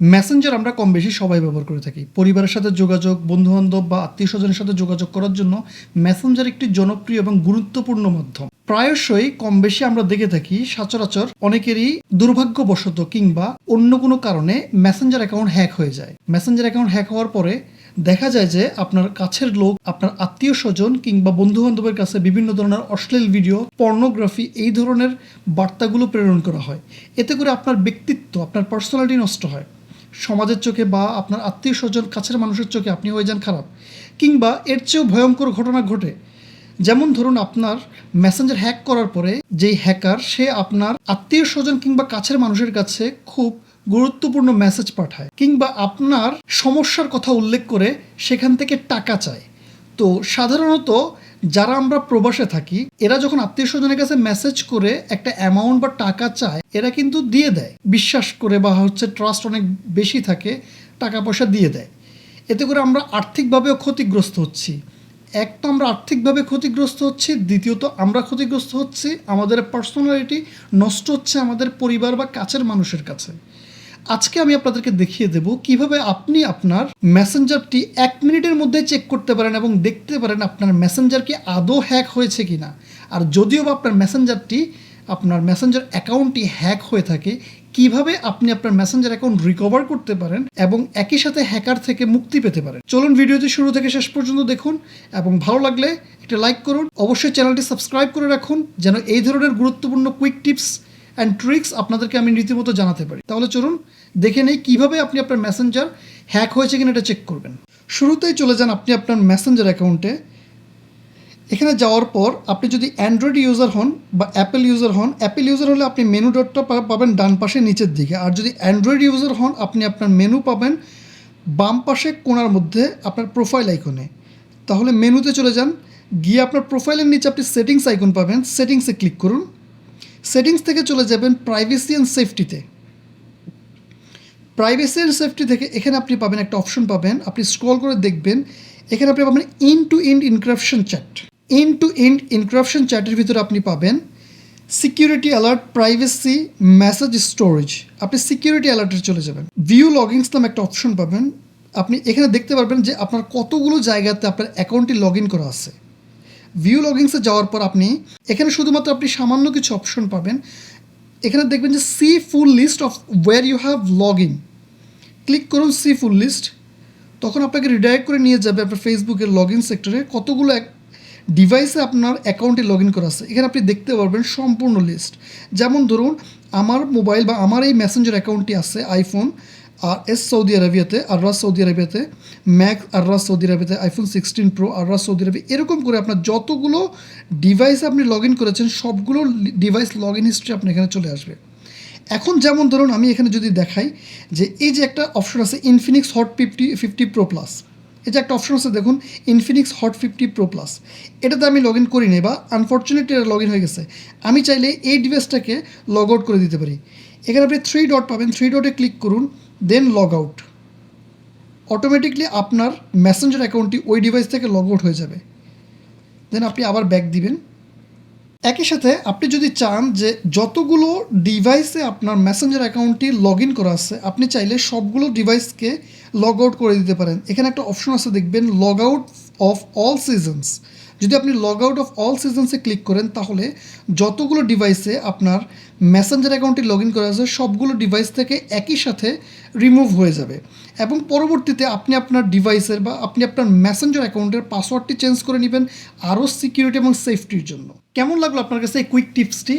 Messenger আমরা কম বেশি সবাই ব্যবহার করে থাকি। পরিবারের সাথে যোগাযোগ, বন্ধুবান্ধব বা আত্মীয় স্বজনের সাথে যোগাযোগ করার জন্য মেসেঞ্জার একটি জনপ্রিয় এবং গুরুত্বপূর্ণ মাধ্যম। প্রায়শই কম বেশি আমরা দেখে থাকি, সচরাচর অনেকেরই দুর্ভাগ্যবশত কিংবা অন্য কোনো কারণে মেসেঞ্জার অ্যাকাউন্ট হ্যাক হয়ে যায়। মেসেঞ্জার অ্যাকাউন্ট হ্যাক হওয়ার পরে দেখা যায় যে আপনার কাছের লোক, আপনার আত্মীয় স্বজন কিংবা বন্ধু বান্ধবের কাছে বিভিন্ন ধরনের অশ্লীল ভিডিও পর্নোগ্রাফি এই ধরনের বার্তাগুলো প্রেরণ করা হয়। এতে করে আপনার ব্যক্তিত্ব, আপনার পার্সোনালিটি নষ্ট হয়। সমাজের চোখে বা আপনার আত্মীয় স্বজন, কাছের মানুষের চোখে আপনি হয়ে যান খারাপ। কিংবা এর চেয়েও ভয়ঙ্কর ঘটনা ঘটে, যেমন ধরুন আপনার মেসেঞ্জার হ্যাক করার পরে যেই হ্যাকার সে আপনার আত্মীয় স্বজন কিংবা কাছের মানুষের কাছে খুব গুরুত্বপূর্ণ মেসেজ পাঠায়, কিংবা আপনার সমস্যার কথা উল্লেখ করে সেখান থেকে টাকা চায়। তো সাধারণত যারা আমরা প্রবাসে থাকি, এরা যখন আত্মীয় স্বজনের কাছে মেসেজ করে একটা অ্যামাউন্ট বা টাকা চায়, এরা কিন্তু দিয়ে দেয়। বিশ্বাস করে বা হচ্ছে ট্রাস্ট অনেক বেশি থাকে, টাকা পয়সা দিয়ে দেয়। এতে করে আমরা আর্থিকভাবেও ক্ষতিগ্রস্ত হচ্ছি। এক তো আমরা আর্থিকভাবে ক্ষতিগ্রস্ত হচ্ছি, দ্বিতীয়ত আমরা ক্ষতিগ্রস্ত হচ্ছি, আমাদের পার্সোনালিটি নষ্ট হচ্ছে আমাদের পরিবার বা কাছের মানুষের কাছে। আজকে আমি আপনাদেরকে দেখিয়ে দেব কীভাবে আপনি আপনার মেসেঞ্জারটি এক মিনিটের মধ্যে চেক করতে পারেন এবং দেখতে পারেন আপনার মেসেঞ্জার কি আদৌ হ্যাক হয়েছে কি না আর যদিও বা আপনার মেসেঞ্জারটি আপনার মেসেঞ্জার অ্যাকাউন্টটি হ্যাক হয়ে থাকে, কীভাবে আপনি আপনার মেসেঞ্জার অ্যাকাউন্ট রিকভার করতে পারেন এবং একই সাথে হ্যাকার থেকে মুক্তি পেতে পারেন। চলুন ভিডিওটি শুরু থেকে শেষ পর্যন্ত দেখুন এবং ভালো লাগলে একটা লাইক করুন। অবশ্যই চ্যানেলটি সাবস্ক্রাইব করে রাখুন, যেন এই ধরনের গুরুত্বপূর্ণ কুইক টিপস অ্যান্ড ট্রিক্স আপনাদেরকে আমি রীতিমতো জানাতে পারি। তাহলে চলুন দেখে নেই কীভাবে আপনি আপনার মেসেঞ্জার হ্যাক হয়েছে কিনা এটা চেক করবেন। শুরুতেই চলে যান আপনি আপনার মেসেঞ্জার অ্যাকাউন্টে এখানে যাওয়ার পর আপনি যদি অ্যান্ড্রয়েড ইউজার হন বা অ্যাপেল ইউজার হন অ্যাপেল ইউজার হলে আপনি মেনু ডটটা পাবেন ডান পাশে নিচের দিকে। আর যদি অ্যান্ড্রয়েড ইউজার হন, আপনি আপনার মেনু পাবেন বাম পাশে কোনার মধ্যে আপনার প্রোফাইল আইকনে তাহলে মেনুতে চলে যান। গিয়ে আপনার প্রোফাইলের নিচে আপনি সেটিংস আইকন পাবেন। সেটিংসে ক্লিক করুন। সেটিংস থেকে চলে যাবেন প্রাইভেসি অ্যান্ড সেফটিতে প্রাইভেসি অ্যান্ড সেফটি থেকে এখানে আপনি পাবেন একটা অপশন পাবেন। আপনি স্ক্রল করে দেখবেন, এখানে আপনি পাবেন end to end encryption chat end to end encryption চ্যাটের ভিতরে আপনি পাবেন security alert privacy message storage আপনি সিকিউরিটি অ্যালার্টে চলে যাবেন। ভিউ লগিংস নামে একটা অপশন পাবেন। আপনি এখানে দেখতে পারবেন যে আপনার কতগুলো জায়গাতে আপনার অ্যাকাউন্টটি লগ ইন করা আছে। ভিউ লগিংসে যাওয়ার পর আপনি, এখানে শুধুমাত্র আপনি সামান্য কিছু অপশন পাবেন। এখানে দেখবেন যে see full list of where you have log in click করুন সি ফুল লিস্ট তখন আপনাকে রিডাইরেক্ট করে নিয়ে যাবে আপনার ফেসবুকের লগ ইন সেক্টরে কতগুলো এক ডিভাইসে আপনার অ্যাকাউন্টে লগ ইন করা আছে। এখানে আপনি দেখতে পারবেন সম্পূর্ণ লিস্ট যেমন ধরুন, আমার মোবাইল বা আমার এই মেসেঞ্জার অ্যাকাউন্টটি আছে আইফোন আর এস সৌদি আরবিয়াতে আররাস সৌদি আরবিয়াতে Mac Ar Rass Saudi আরবিয়াতে iPhone sixteen pro Ar Rass Saudi আরবি এরকম করে আপনার যতগুলো ডিভাইস আপনি লগ ইন করেছেন, সবগুলো ডিভাইস লগ ইন হিস্ট্রি আপনার এখানে চলে আসবে। এখন যেমন ধরুন, আমি এখানে যদি দেখাই যে এই যে একটা অপশন আছে Infinix hot fifty fifty pro plus এই যে একটা অপশন আছে, দেখুন Infinix hot fifty pro plus এটাতে আমি লগ ইন করি নি বা আনফর্চুনেটলি এটা লগ ইন হয়ে গেছে। আমি চাইলে এই ডিভাইসটাকে লগ আউট করে দিতে পারি। এখানে আপনি থ্রি ডট পাবেন থ্রি ডটে ক্লিক করুন দেন লগ আউট অটোমেটিকলি আপনার মেসেঞ্জার অ্যাকাউন্টটি ওই ডিভাইস থেকে লগ আউট হয়ে যাবে। দেন আপনি আবার ব্যাক দিবেন। একই সাথে আপনি যদি চান যে যতগুলো ডিভাইসে আপনার মেসেঞ্জার অ্যাকাউন্টটি লগ ইন করা আছে, আপনি চাইলে সবগুলো ডিভাইসকে লগ আউট করে দিতে পারেন। এখানে একটা অপশন আছে, দেখবেন log out of all sessions যদি আপনি লগ আউট অফ অল সিজনসে ক্লিক করেন, তাহলে যতগুলো ডিভাইসে আপনার মেসেঞ্জার অ্যাকাউন্টটি লগ ইন করা আছে, সবগুলো ডিভাইস থেকে একই সাথে রিমুভ হয়ে যাবে। এবং পরবর্তীতে আপনি আপনার ডিভাইসের বা আপনি আপনার মেসেঞ্জার অ্যাকাউন্টের পাসওয়ার্ডটি চেঞ্জ করে নেবেন আরও সিকিউরিটি এবং সেফটির জন্য। কেমন লাগল আপনার কাছে এই কুইক টিপসটি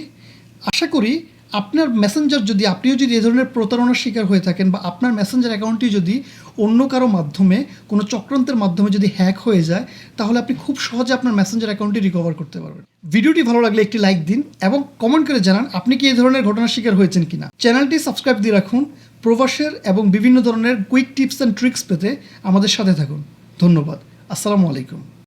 আশা করি আপনার মেসেঞ্জার যদি, আপনিও যদি এ ধরনের প্রতারণার শিকার হয়ে থাকেন বা আপনার মেসেঞ্জার অ্যাকাউন্টটি যদি অন্য কারও মাধ্যমে, কোনো চক্রান্তের মাধ্যমে যদি হ্যাক হয়ে যায়, তাহলে আপনি খুব সহজে আপনার মেসেঞ্জার অ্যাকাউন্টটি রিকভার করতে পারবেন। ভিডিওটি ভালো লাগলে একটি লাইক দিন এবং কমেন্ট করে জানান আপনি কি এই ধরনের ঘটনার শিকার হয়েছেন কিনা। চ্যানেলটি সাবস্ক্রাইব দিয়ে রাখুন, প্রবাসের এবং বিভিন্ন ধরনের কুইক টিপস অ্যান্ড ট্রিক্স পেতে আমাদের সাথে থাকুন। ধন্যবাদ। আসসালামু আলাইকুম।